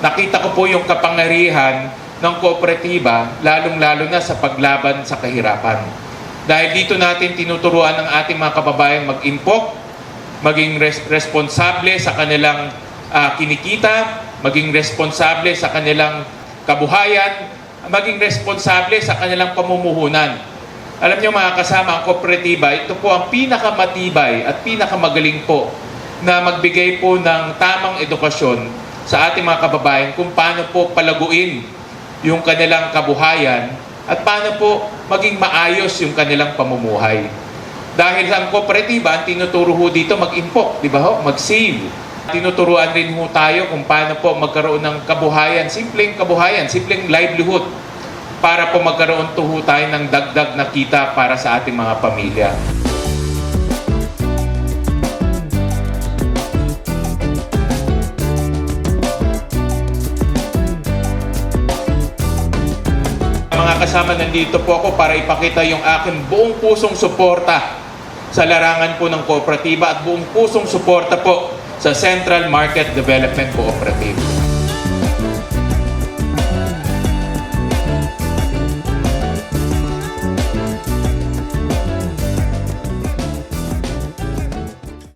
nakita ko po yung kapangyarihan ng kooperatiba, lalong-lalo na sa paglaban sa kahirapan. Dahil dito natin tinuturuan ng ating mga kababayan mag-impok, maging res- responsable sa kanilang ah, kinikita, maging responsable sa kanilang kabuhayan, maging responsable sa kanilang pamumuhunan. Alam niyo mga kasama, ang kooperatiba, ito po ang pinakamatibay at pinakamagaling po na magbigay po ng tamang edukasyon sa ating mga kababayan kung paano po palaguin yung kanilang kabuhayan at paano po maging maayos yung kanilang pamumuhay. Dahil ang kooperatiba, ang tinuturo ho dito mag-impok, di ba ho? Mag-save. Tinuturuan rin ho tayo kung paano po magkaroon ng kabuhayan, simpleng kabuhayan, simpleng livelihood para po magkaroon to ho tayo ng dagdag na kita para sa ating mga pamilya. Kasama, nandito po ako para ipakita yung aking buong pusong suporta sa larangan po ng kooperatiba at buong pusong suporta po sa Central Market Development Cooperative.